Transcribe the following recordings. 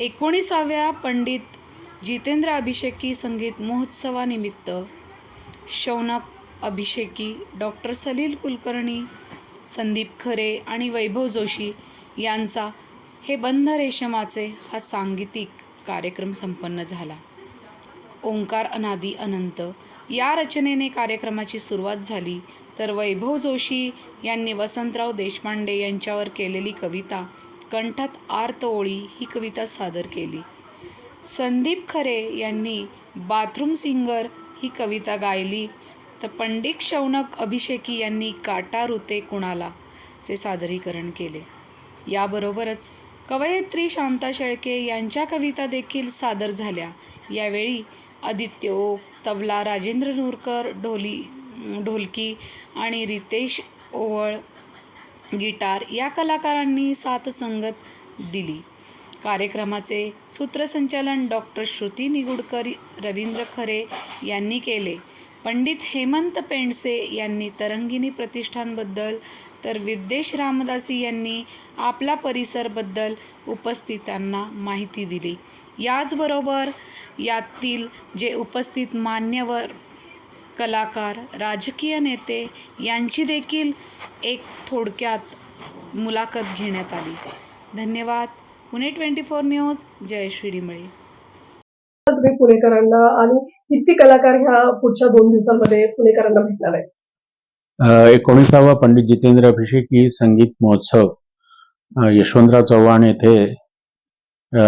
एकोणीसाव्या पंडित जितेंद्र अभिषेकी संगीत महोत्सवानिमित्त शौनक अभिषेकी डॉक्टर सलील कुलकर्णी संदीप खरे आणि वैभव जोशी यांचा हे बंध रेशमाचे हा सांगीतिक कार्यक्रम संपन्न झाला. ओंकार अनादी अनंत या रचनेने कार्यक्रमाची सुरुवात झाली तर वैभव जोशी यांनी वसंतराव देशपांडे यांच्यावर केलेली कविता कंठात आर्त ओळी ही कविता सादर केली. संदीप खरे यांनी बाथरूम सिंगर ही कविता गायली. तर पंडित शौनक अभिषेकी यांनी काटा रुते कुणाला? चे सादरीकरण केले. याबरोबरच कवयित्री शांता शेळके यांच्या कविता देखील सादर झाल्या. यावेळी आदित्य ओक तबला राजेंद्र नूरकर ढोली ढोलकी आणि रितेश ओवळ गिटार या कलाकारांनी साथ संगत दिली. कार्यक्रमाचे सूत्रसंचालन डॉक्टर श्रुती निगुडकर रवींद्र खरे यांनी केले. पंडित हेमंत पेंडसे यांनी तरंगिणी प्रतिष्ठानबद्दल तर विद्देश रामदासी यांनी आपला परिसरबद्दल उपस्थितांना माहिती दिली. याचबरोबर यातील जे उपस्थित मान्यवर कलाकार राजकीय नेते यांची देखील एक थोडक्यात मुलाखत घेण्यात आली. धन्यवाद. Pune twenty four news Jayashree Dimble तुम्ही पुणेकरांना आणि किती कलाकार ह्या पुढच्या दोन दिवसांमध्ये पुणेकरांना भेटणार आहेत? अ, एकोणीसावा पंडित जितेंद्र अभिषेकी संगीत महोत्सव यशवंतराव चव्हाण येथे अ,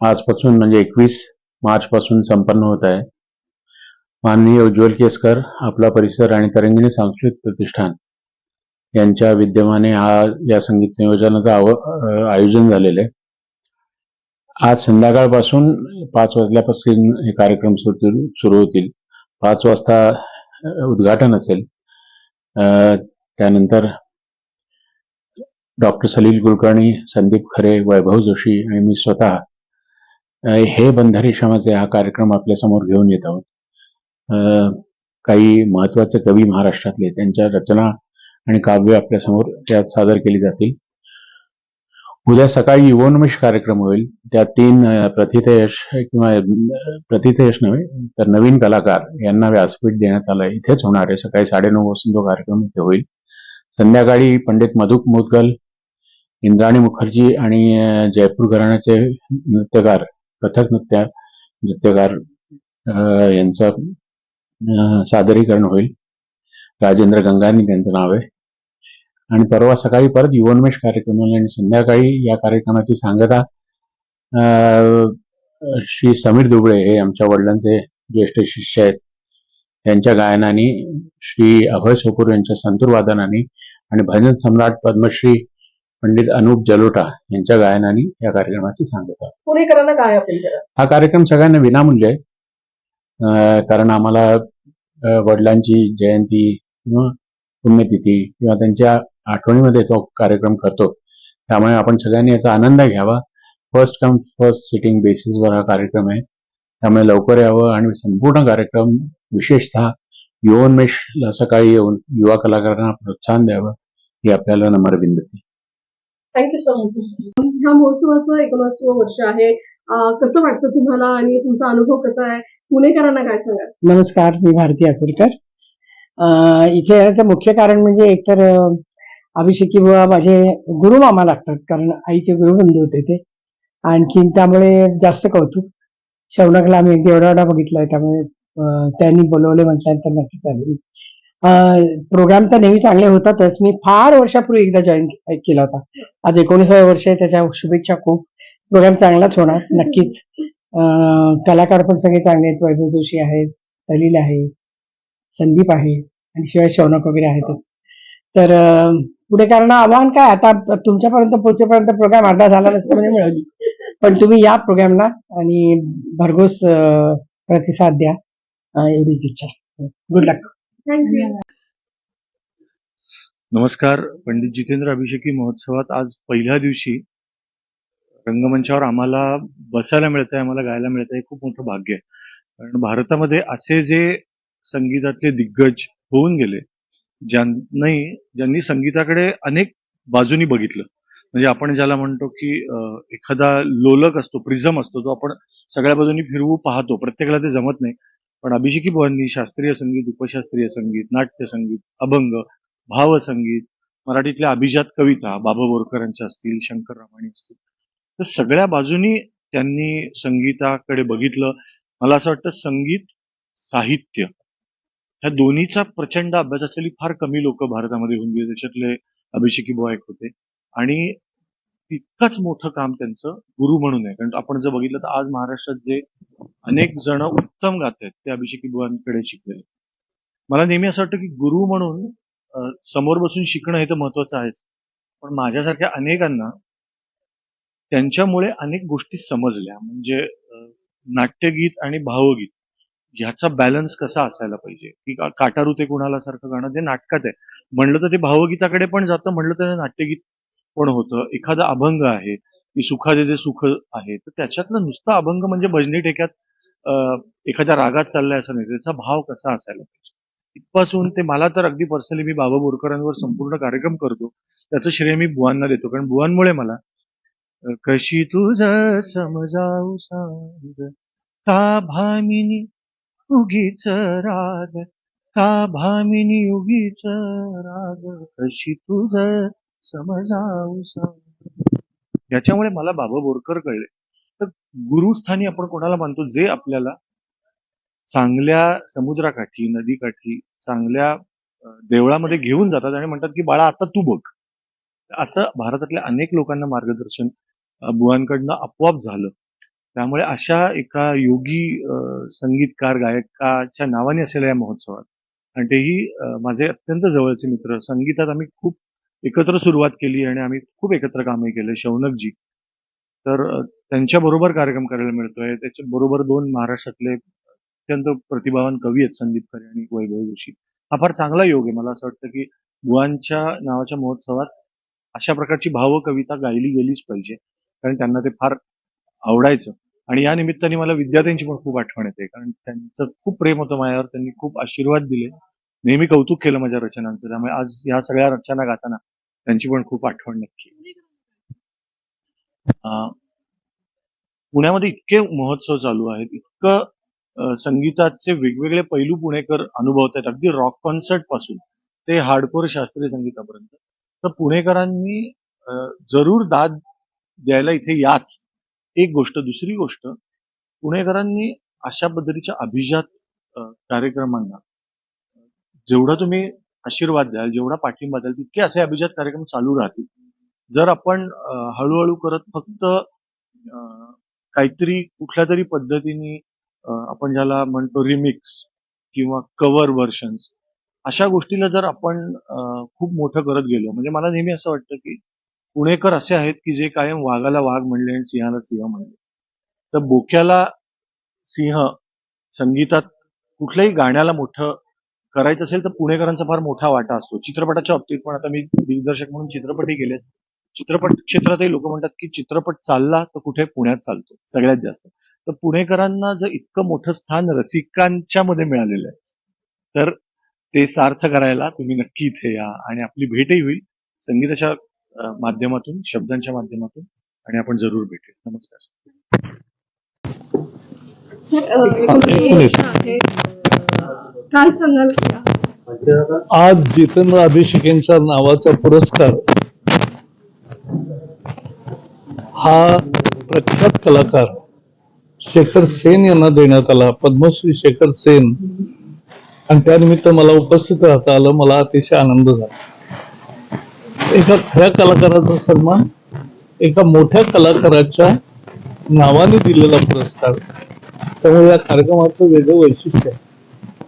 आजपासून म्हणजे एकवीस मार्च पासून संपन्न होत आहे. माननीय उज्ज्वल केसकर आपला परिसर आणि तरंगिणी सांस्कृतिक प्रतिष्ठान यांच्या विद्यमाने हा या संगीत संयोजनाचं आव आयोजन झालेलं आहे. आज संध्याकाळपासून पाच वाजल्यापासून हे कार्यक्रम सुरू सुरू होतील. पाच वाजता उद्घाटन असेल. त्यानंतर डॉक्टर सलील कुलकर्णी संदीप खरे वैभव जोशी आणि मी स्वतः हे बंधारी क्षमाचे हा कार्यक्रम आपल्यासमोर घेऊन येत आहोत. काही महत्त्वाचे कवी महाराष्ट्रातले त्यांच्या रचना आणि काव्य आपल्यासमोर त्यात सादर केली जातील. उद्या सकाळी युवोन्मेष कार्यक्रम होईल. त्यात तीन प्रतिथयश किंवा प्रतिथयश नव्हे तर नवीन कलाकार यांना व्यासपीठ देण्यात आलं इथेच होणार आहे. सकाळी साडेनऊ वाजून तो कार्यक्रम इथे होईल. संध्याकाळी पंडित मधुक मुदगल इंद्राणी मुखर्जी आणि जयपूर घराण्याचे नृत्यकार कथक नृत्य नृत्यकार यांचा सादरीकरण होईल. राजेंद्र गंगानी त्यांचं नाव आहे. आणि परवा सकाळी परत युवन्मेष कार्यक्रम होईल आणि संध्याकाळी या कार्यक्रमाची सांगता श्री समीर दुबळे हे आमच्या वडिलांचे ज्येष्ठ शिष्य आहेत. त्यांच्या गायनाने श्री अभय सोपूर यांच्या संतूर वादनाने आणि भजन सम्राट पद्मश्री पंडित अनूप जलोटा यांच्या गायनाने या कार्यक्रमाची सांगता. पुणेकरांना काय हा कार्यक्रम सगळ्यांना विनामूल्य आहे. कारण आम्हाला वडिलांची जयंती किंवा पुण्यतिथी किंवा त्यांच्या आठवणीमध्ये तो कार्यक्रम करतो. त्यामुळे आपण सगळ्यांनी याचा आनंद घ्यावा. फर्स्ट कम फर्स्ट सिटिंग बेसिसवर हा कार्यक्रम आहे. त्यामुळे लवकर यावं आणि संपूर्ण कार्यक्रम विशेषतः युवोन्मेषला सकाळी येऊन युवा कलाकारांना प्रोत्साहन द्यावं ही आपल्याला नम्र विनंती थँक्यू सो मच ह्या महोत्सवाचं एकोणीसवं वर्ष आहे. कसं वाटतं तुम्हाला आणि तुमचा अनुभव कसा आहे? पुणेकरांना काय सांगाल? नमस्कार मी भारती आचरेकर. इथे येण्याचं मुख्य कारण म्हणजे एकतर अभिषेकी बुवा माझे गुरु मामा लागतात कारण आईचे गुरुबंधू होते ते. आणखीन त्यामुळे जास्त कौतुक. शौनकला आम्ही अगदी एवढा एवढा बघितलाय त्यामुळे त्यांनी बोलवले म्हटल्यानंतर नक्कीच आले. प्रोग्राम तर नेहमी चांगले होतातच. मी फार वर्षापूर्वी एकदा जॉईन केला होता. आज एकोणीसाव्या वर्ष आहे त्याच्या शुभेच्छा खूप. प्रोग्राम चांगलाच होणार नक्कीच. कलाकार पण सगळे चांगले आहेत. वैभव जोशी आहेत सलील आहे संदीप आहे आणि शिवाय शौनक वगैरे आहेतच तर पुढे कारण आव्हान काय? आता तुमच्यापर्यंत पोहोचेपर्यंत प्रोग्राम अर्धा झाला नसता म्हणजे मिळवली पण तुम्ही या प्रोग्रामला आणि भरघोस प्रतिसाद द्या. एवढीच इच्छा. गुड लक थँक्यू नमस्कार. पंडित जितेंद्र अभिषेकी महोत्सवात आज पहिल्या दिवशी रंगमंचावर आम्हाला बसायला मिळतंय आम्हाला गायला मिळतंय हे खूप मोठं भाग्य आहे. कारण भारतामध्ये असे जे संगीतातले दिग्गज होऊन गेले ज्यांनी ज्यांनी संगीताकडे अनेक बाजूनी बघितलं. म्हणजे आपण ज्याला म्हणतो की एखादा लोलक असतो प्रिझम असतो तो आपण सगळ्या बाजूनी फिरवू पाहतो प्रत्येकाला ते जमत नाही. पण अभिषेकी बुवांनी शास्त्रीय संगीत उपशास्त्रीय संगीत नाट्य संगीत अभंग भावसंगीत मराठीतल्या अभिजात कविता बाबा बोरकरांच्या असतील शंकर रामाणी असतील तर सगळ्या बाजूनी त्यांनी संगीताकडे बघितलं. मला असं वाटतं संगीत साहित्य ह्या दोन्हीचा प्रचंड अभ्यास असलेली फार कमी लोक भारतामध्ये होऊन गेले. त्याच्यातले अभिषेकी बुवा एक होते. आणि तितकंच मोठं काम त्यांचं गुरु म्हणून आहे. कारण आपण जर बघितलं तर आज महाराष्ट्रात जे अनेक जण उत्तम गात आहेत ते अभिषेकी बुवांकडे शिकलेले मला नेहमी असं वाटतं की गुरु म्हणून समोर बसून शिकणं हे तर महत्वाचं आहेच. पण माझ्यासारख्या अनेकांना त्यांच्यामुळे अनेक गोष्टी समजल्या. म्हणजे नाट्यगीत आणि भावगीत ह्याचा बॅलन्स कसा असायला पाहिजे? की काटारू ते कुणाला सारखं गाणं? ते नाटकात आहे. म्हणलं तर ते भावगीताकडे पण जातं म्हणलं तर ते नाट्यगीत पण होतं. एखादा अभंग आहे की सुखाचे जे सुख आहे तर त्याच्यातलं नुसतं अभंग म्हणजे भजनी ठेक्यात एखाद्या रागात चाललाय असं नाही. त्याचा भाव कसा असायला पाहिजे? इथपासून ते मला तर अगदी पर्सनली मी बाबा बोरकरांवर संपूर्ण कार्यक्रम करतो. त्याचं श्रेय मी बुवांना देतो. कारण बुवांमुळे मला कशी तुझ समजाऊ सांग? का भामिनी उगीच राग? का भामिनी उगीच राग? कशी तुझ समजाऊ सांग? याच्यामुळे मला बाबा बोरकर कळले. तर गुरुस्थानी आपण कोणाला मानतो? जे आपल्याला चांगल्या समुद्राकाठी नदीकाठी चांगल्या देवळामध्ये घेऊन जातात आणि म्हणतात की बाळा आता तू बघ. असं भारतातल्या अनेक लोकांना मार्गदर्शन बुवांकडनं आपोआप झालं. त्यामुळे अशा एका योगी संगीतकार गायकाच्या नावाने असलेल्या या महोत्सवात. आणि तेही माझे अत्यंत जवळचे मित्र. संगीतात आम्ही खूप एकत्र सुरुवात केली आणि आम्ही खूप एकत्र कामही केले. शौनकजी. तर त्यांच्या त्यांच्याबरोबर कार्यक्रम करायला मिळतोय. त्याच्या बरोबर दोन महाराष्ट्रातले अत्यंत प्रतिभावान कवी आहेत संदीप खरे आणि वैभव जोशी. हा फार चांगला योग आहे. मला असं वाटतं की बुवांच्या नावाच्या महोत्सवात अशा प्रकारची भाव कविता गायली गेलीच पाहिजे. कारण त्यांना ते फार आवडायचं. आणि या निमित्ताने मला विद्यार्थ्यांची पण खूप आठवण येते. कारण त्यांचं खूप प्रेम होतं माझ्यावर. त्यांनी खूप आशीर्वाद दिले. नेहमी कौतुक केलं माझ्या रचनांचं. त्यामुळे आज ह्या सगळ्या रचना गाताना त्यांची पण खूप आठवण नक्की. अं, पुण्यामध्ये इतके महोत्सव चालू आहेत. इतकं संगीताचे वेगवेगळे पैलू पुणेकर अनुभवत आहेत. अगदी रॉक कॉन्सर्टपासून ते हार्डकोर शास्त्रीय संगीतापर्यंत. तर पुणेकरांनी जरूर दाद द्यायला इथे याच. एक गोष्ट दुसरी गोष्ट पुणेकरांनी अशा पद्धतीच्या अभिजात कार्यक्रमांना जेवढा तुम्ही आशीर्वाद द्याल जेवढा पाठिंबा द्याल तितके असे अभिजात कार्यक्रम चालू राहतील. जर आपण हळूहळू करत फक्त काहीतरी कुठल्या तरी पद्धतीने आपण ज्याला म्हणतो रिमिक्स किंवा कव्हर व्हर्शन्स अशा गोष्टीला जर आपण खूप मोठं करत गेलो म्हणजे मला नेहमी असं वाटतं की पुणेकर असे आहेत की जे कायम वाघाला वाघ म्हणले आणि सिंहाला सिंह म्हणले. तर बोक्याला सिंह संगीतात कुठल्याही गाण्याला मोठं करायचं असेल तर पुणेकरांचा फार मोठा वाटा असतो. चित्रपटाच्या बाबतीत पण आता मी दिग्दर्शक म्हणून चित्रपटही गेले चित्रपट क्षेत्रातही लोक म्हणतात की चित्रपट चालला तर कुठे पुण्यात चालतो सगळ्यात जास्त. तर पुणेकरांना जर इतकं मोठं स्थान रसिकांच्या मध्ये मिळालेलं आहे तर ते सार्थ करायला तुम्ही नक्की इथे या आणि आपली भेटही होईल. संगीताच्या माध्यमातून शब्दांच्या माध्यमातून आणि आपण जरूर भेटूया. नमस्कार? आज जितेंद्र अभिषेकींच्या नावाचा पुरस्कार हा प्रख्यात कलाकार शेखर सेन यांना देण्यात आला. पद्मश्री शेखर सेन. आणि त्यानिमित्त मला उपस्थित राहता आलं मला अतिशय आनंद झाला. एका खऱ्या कलाकाराचा सन्मान एका मोठ्या कलाकाराच्या नावाने दिलेला पुरस्कार. त्यामुळे या कार्यक्रमाचं वेगळं वैशिष्ट्य आहे.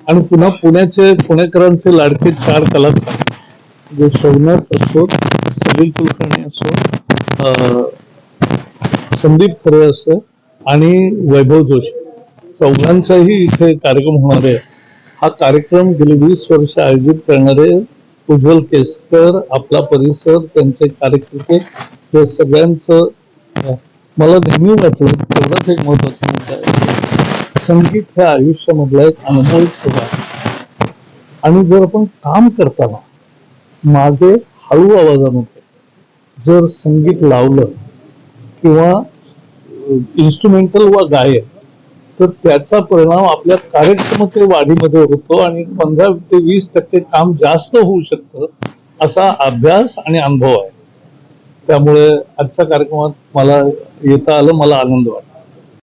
आणि पुन्हा पुण्याचे पुणेकरांचे लाडके चार कलाकार जे शौनक असो सलील कुलकर्णी असो संदीप खरे असो आणि वैभव जोशी. चौघांचाही इथे कार्यक्रम होणार आहे. हा कार्यक्रम गेली वीस वर्ष आयोजित करणारे उज्ज्वल केसकर आपला परिसर त्यांचे कार्यकर्ते हे सगळ्यांचं मला नेहमी वाटलं तेवढाच एक महत्त्वाचा मुद्दा आहे. संगीत हे आयुष्यामधला एक अनुभव सुद्धा आहे. आणि जर आपण काम करताना मागे हळू आवाजामध्ये जर संगीत लावलं किंवा इन्स्ट्रुमेंटल वा गायक तर त्याचा परिणाम आपल्या कार्यक्षमते वाढीमध्ये होतो आणि पंधरा ते वीस टक्के काम जास्त होऊ शकतं असा अभ्यास आणि अनुभव आहे. त्यामुळे आजच्या कार्यक्रमात मला येता आलं मला आनंद वाटतो.